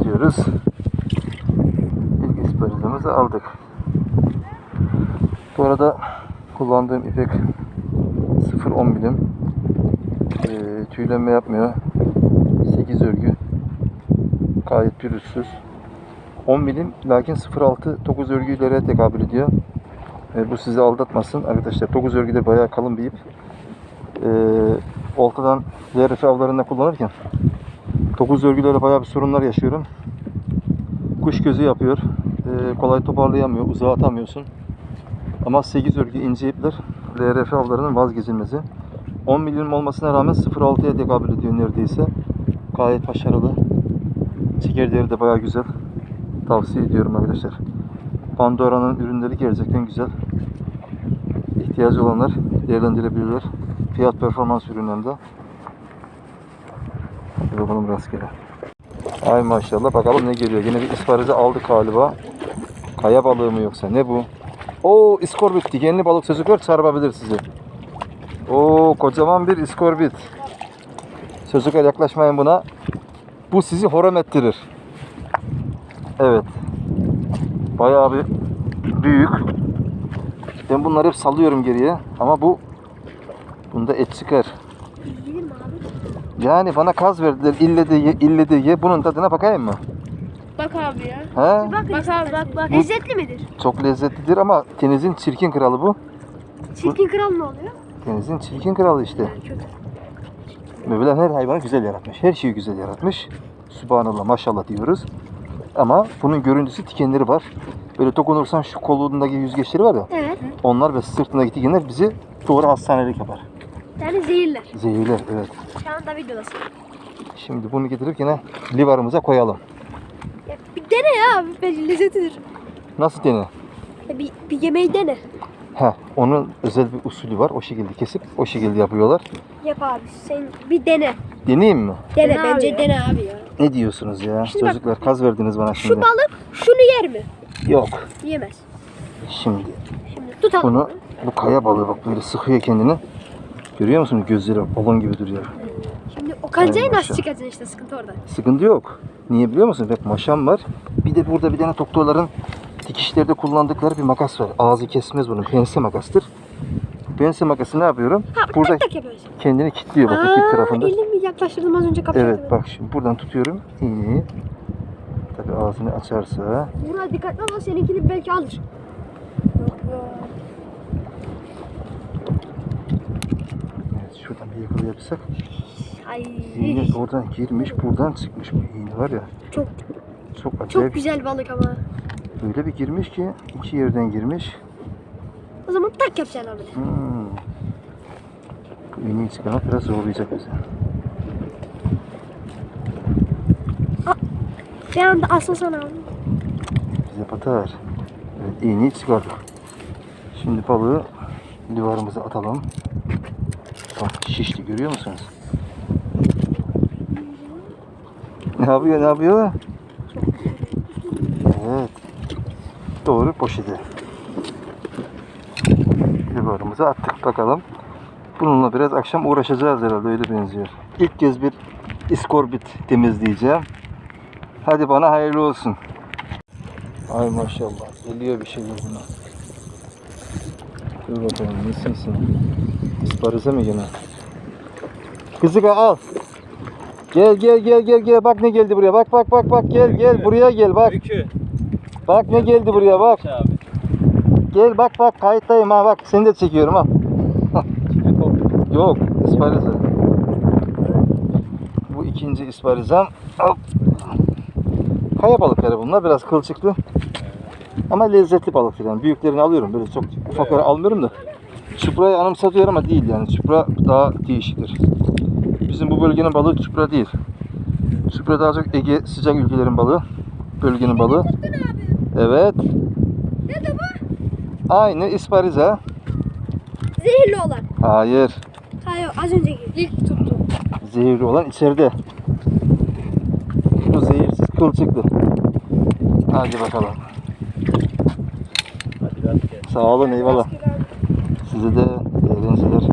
kapatıyoruz. İlk isparizamızı aldık. Bu arada kullandığım ipek 0.10 milim. Ee, tüylenme yapmıyor. 8 örgü. Gayet pürüzsüz. 10 milim lakin 0.6 9 örgülere tekabül ediyor. Ee, bu sizi aldatmasın arkadaşlar. 9 örgüde bayağı kalın bir ip. Ee, oltadan DRF avlarında kullanırken 9 örgülere bayağı bir sorunlar yaşıyorum. Kuş gözü yapıyor. Ee, kolay toparlayamıyor. Uzağa atamıyorsun. Ama 8 örgü ince ipler LRF avlarının vazgeçilmezi. 10 milim olmasına rağmen 0.6'ya tekabül ediyor neredeyse. Gayet başarılı. Çekirdeği de bayağı güzel. Tavsiye ediyorum arkadaşlar. Pandora'nın ürünleri gerçekten güzel. İhtiyacı olanlar değerlendirebilirler. Fiyat performans ürünlerinde. Hadi bakalım rastgele. Ay maşallah bakalım ne geliyor. Yine bir ısparızı aldık galiba. Kaya balığı mı yoksa ne bu? Oo iskorbit dikenli balık çocuklar çarpabilir sizi. Oo kocaman bir iskorbit. Çocuklar yaklaşmayın buna. Bu sizi horom ettirir. Evet. Bayağı bir büyük. Ben bunları hep salıyorum geriye ama bu bunda et çıkar. Yani bana kaz verdiler ille de ye ille de ye bunun tadına bakayım mı? Bak abi ya. He? Bak, Bak abi bak bak. Lezzetli midir? Çok lezzetlidir ama denizin çirkin kralı bu. Çirkin kral ne oluyor? Denizin çirkin kralı işte. Yani kötü. Mevlam her hayvanı güzel yaratmış. Her şeyi güzel yaratmış. Subhanallah maşallah diyoruz. Ama bunun görüntüsü dikenleri var. Böyle dokunursan şu kolundaki yüzgeçleri var ya. Evet. Onlar ve sırtındaki dikenler bizi doğru hastanelik yapar. Yani zehirler. Zehirler evet. Şu anda videodasın. Şimdi bunu getirip yine livarımıza koyalım. Ya bir dene ya abi. Bence lezzetidir. Nasıl dene? Ya bir, bir yemeği dene. Ha, onun özel bir usulü var. O şekilde kesip o şekilde yapıyorlar. Yap abi. Sen bir dene. Deneyeyim mi? Dene, Dene bence abi dene abi ya. Ne diyorsunuz ya? Şimdi bak- Çocuklar kaz verdiniz bana Şu şimdi. balık şunu yer mi? Yok. Yemez. Şimdi Şimdi tutalım. bunu bu kaya balığı bak böyle sıkıyor kendini. Görüyor musun? Gözleri balon gibi duruyor. Şimdi o kancayı nasıl maşallah. çıkaracaksın işte sıkıntı orada. Sıkıntı yok. Niye biliyor musun? Bak maşam var. Bir de burada bir tane doktorların dikişlerde kullandıkları bir makas var. Ağzı kesmez bunun. Pense makastır. Pense makası ne yapıyorum? Ha Burada tak tak kendini kilitliyor bak bu tip tarafında. elimi yaklaştırdım az önce kapattım. Evet bak şimdi buradan tutuyorum iğneyi. Tabi ağzını açarsa. Buna dikkatli ol seninkini belki alır. Evet şuradan bir yakalayabilsek. Ay İğne oradan girmiş buradan çıkmış bu iğne var ya. çok Çok acayip. çok güzel balık ama. Öyle bir girmiş ki iki yerden girmiş. O zaman tak yapacaksın abi. Hmm. Bu iğneyi çıkarmak biraz zorlayacak bizi. Bir anda asılsana abi. Bize batar. Evet iğneyi çıkardık. Şimdi balığı livarımıza atalım. Bak şişti görüyor musunuz? Ne yapıyor ne yapıyor? Evet. Doğru poşete. Livarımıza attık bakalım. Bununla biraz akşam uğraşacağız herhalde öyle benziyor. İlk kez bir iskorbit temizleyeceğim. Hadi bana hayırlı olsun. Ay maşallah. Geliyor bir şeyler buna. Dur bakalım nesinsin? İsparize mi gene? Kızıka al. Gel gel gel gel gel. Bak ne geldi buraya. Bak bak bak bak. Gel gel buraya gel bak. Öykü. bak ne geldi buraya bak. gel bak bak. Kayıttayım ha. Bak seni de çekiyorum ha. Yok isparize bu ikinci isparizem Hop. kaya balıkları bunlar biraz kılçıklı. Ama lezzetli balıktır yani büyüklerini alıyorum böyle çok ufakları almıyorum da çuprayı anımsatıyor ama değil yani. Çupra daha değişiktir. Bizim bu bölgenin balığı çupra değil. Çupra daha çok Ege sıcak ülkelerin balığı. Bölgenin balığı. Evet. Ne bu? aynı isparize. Zehirli olan. hayır. Hayır az önceki. İlk tuttu. zehirli olan içeride. Bu zehirsiz kılçıklı hadi bakalım. Hadi sağ olun eyvallah size de eğlenceler